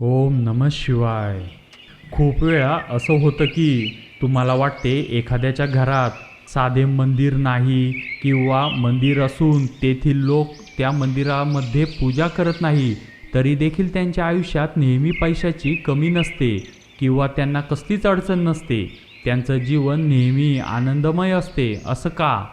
ओम नम शिवाय. खूप वेळा असं होतं की तुम्हाला वाटते एखाद्याच्या घरात साधे मंदिर नाही किंवा मंदिर असून तेथील लोक त्या मंदिरामध्ये पूजा करत नाही तरी देखील त्यांच्या आयुष्यात नेहमी पैशाची कमी नसते किंवा त्यांना कसलीच अडचण नसते. त्यांचं जीवन नेहमी आनंदमय असते असं का?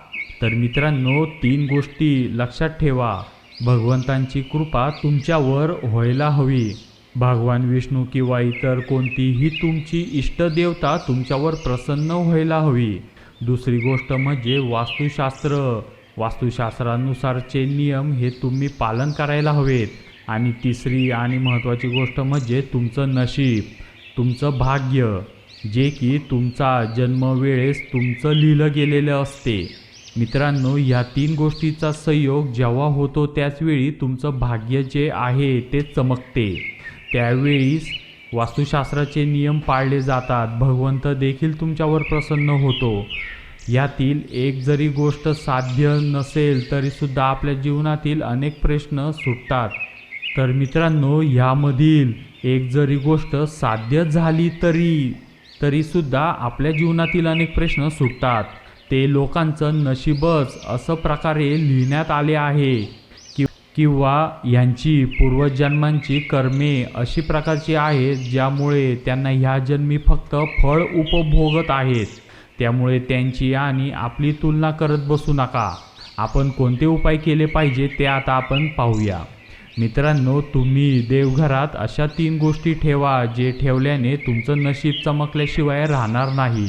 तर मित्रांनो तीन गोष्टी लक्षात ठेवा. भगवंतांची कृपा तुमच्यावर व्हायला हवी. भगवान विष्णू किंवा इतर कोणतीही तुमची इष्टदेवता तुमच्यावर प्रसन्न व्हायला हवी. दुसरी गोष्ट म्हणजे वास्तुशास्त्र. वास्तुशास्त्रानुसारचे नियम हे तुम्ही पालन करायला हवेत. आणि तिसरी आणि महत्त्वाची गोष्ट म्हणजे तुमचं नशीब तुमचं भाग्य जे की तुमचा जन्मवेळेस तुमचं लिहिलं गेलेलं असते. मित्रांनो ह्या तीन गोष्टीचा संयोग जेव्हा होतो त्याचवेळी तुमचं भाग्य जे आहे ते चमकते. त्यावेळीच वास्तुशास्त्राचे नियम पाळले जातात. भगवंत देखील तुमच्यावर प्रसन्न होतो. यातील एक जरी गोष्ट साध्य नसेल तरीसुद्धा आपल्या जीवनातील अनेक प्रश्न सुटतात. तर मित्रांनो ह्यामधील एक जरी गोष्ट साध्य झाली तरी तरीसुद्धा आपल्या जीवनातील अनेक प्रश्न सुटतात. ते लोकांचं नशीबच असं प्रकारे लिहिण्यात आले आहे. किंवा यांची पूर्वजन्मांची कर्मे अशी प्रकारची आहेत ज्यामुळे त्यांना ह्या जन्मी फक्त फळ उपभोगत आहेत. त्यामुळे त्यांची आणि आपली तुलना करत बसू नका. आपण कोणते उपाय केले पाहिजे ते आता आपण पाहूया. मित्रांनो तुम्ही देवघरात अशा तीन गोष्टी ठेवा जे ठेवल्याने तुमचं नशीब चमकल्याशिवाय राहणार नाही.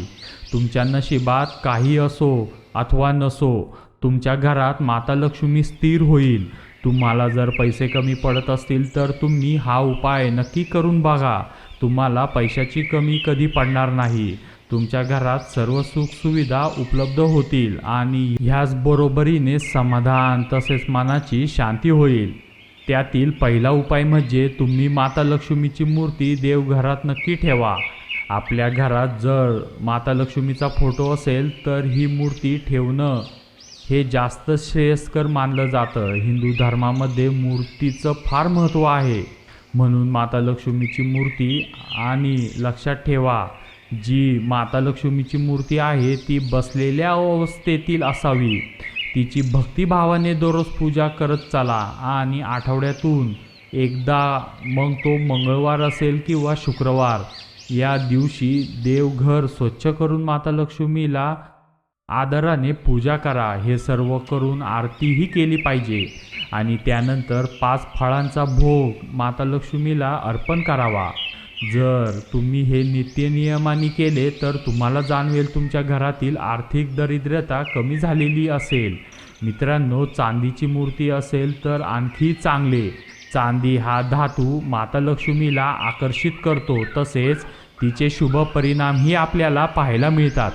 तुमच्या नशिबात काही असो अथवा नसो तुमच्या घरात माता लक्ष्मी स्थिर होईल. तुम्हाला जर पैसे कमी पडत असतील तर तुम्ही हा उपाय नक्की करून बघा. तुम्हाला पैशाची कमी कधी पडणार नाही. तुमच्या घरात सर्व सुखसुविधा उपलब्ध होतील आणि ह्याच बरोबरीने समाधान तसेच मनाची शांती होईल. त्यातील पहिला उपाय म्हणजे तुम्ही माता लक्ष्मीची मूर्ती देवघरात नक्की ठेवा. आपल्या घरात जर माता लक्ष्मीचा फोटो असेल तर ही मूर्ती ठेवणं हे जास्त श्रेयस्कर मानलं जातं. हिंदू धर्मामध्ये मूर्तीचं फार महत्त्व आहे. म्हणून माता लक्ष्मीची मूर्ती आणि लक्षात ठेवा जी माता लक्ष्मीची मूर्ती आहे ती बसलेल्या अवस्थेतील असावी. तिची भक्तिभावाने दररोज पूजा करत चला आणि आठवड्यातून एकदा मग तो मंगळवार असेल किंवा शुक्रवार. या दिवशी देवघर स्वच्छ करून माता लक्ष्मीला आदराने पूजा करा हे सर्व करून आरतीही केली पाहिजे. आणि त्यानंतर पाच फळांचा भोग माता लक्ष्मीला अर्पण करावा. जर तुम्ही हे नित्यनियमाने केले तर तुम्हाला जाणवेल तुमच्या घरातील आर्थिक दरिद्रता कमी झालेली असेल. मित्रांनो चांदीची मूर्ती असेल तर आणखी चांगले. चांदी हा धातू माता लक्ष्मीला आकर्षित करतो तसेच तिचे शुभ परिणामही आपल्याला पाहायला मिळतात.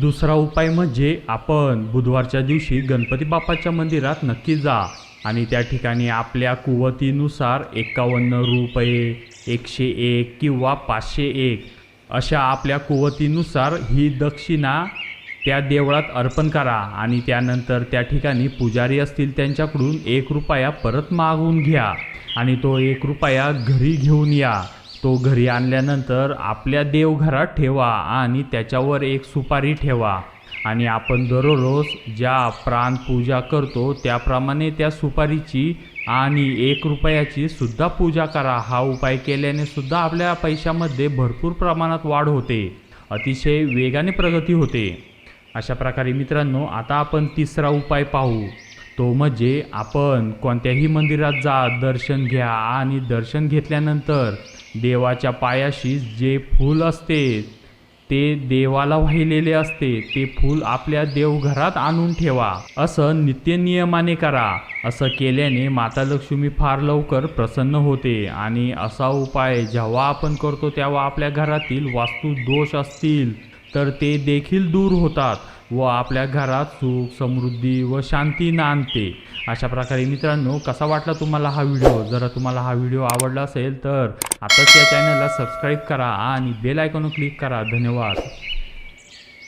दुसरा उपाय म्हणजे आपण बुधवारच्या दिवशी गणपती बाप्पाच्या मंदिरात नक्की जा आणि त्या ठिकाणी आपल्या कुवतीनुसार एकावन्न रुपये एकशे एक किंवा पाचशे एक अशा आपल्या कुवतीनुसार ही दक्षिणा त्या देवळात अर्पण करा आणि त्यानंतर त्या ठिकाणी पुजारी असतील त्यांच्याकडून एक रुपया परत मागून घ्या आणि तो एक रुपया घरी घेऊन या. तो घरी आणल्यानंतर आपल्या देवघरात ठेवा आणि त्याच्यावर एक सुपारी ठेवा. आणि आपण दररोज ज्या प्राणपूजा करतो त्याप्रमाणे त्या सुपारीची आणि एक रुपयाची सुद्धा पूजा करा. हा उपाय केल्याने सुद्धा आपल्या पैशामध्ये भरपूर प्रमाणात वाढ होते. अतिशय वेगाने प्रगती होते. अशा प्रकारे मित्रांनो आता आपण तिसरा उपाय पाहू. तो म्हणजे आपण कोणत्याही मंदिरात जा दर्शन घ्या आणि दर्शन घेतल्यानंतर देवाच्या पायाशी जे फूल असते ते देवाला वाहिलेले असते ते फूल आपल्या देवघरात आणून ठेवा. असं नित्यनियमाने करा. असं केल्याने माता लक्ष्मी फार लवकर प्रसन्न होते आणि असा उपाय जेव्हा आपण करतो तेव्हा आपल्या घरातील वास्तू दोष असतील. तर ते देखील दूर होतात व आपल्या घरात सुख समृद्धी व शांती नांदते. अशा प्रकारे मित्रांनो कसा वाटला तुम्हाला हा व्हिडिओ? जर तुम्हाला हा व्हिडिओ आवडला असेल तर आताच या चॅनलला सबस्क्राईब करा आणि बेल आयकॉन क्लिक करा. धन्यवाद.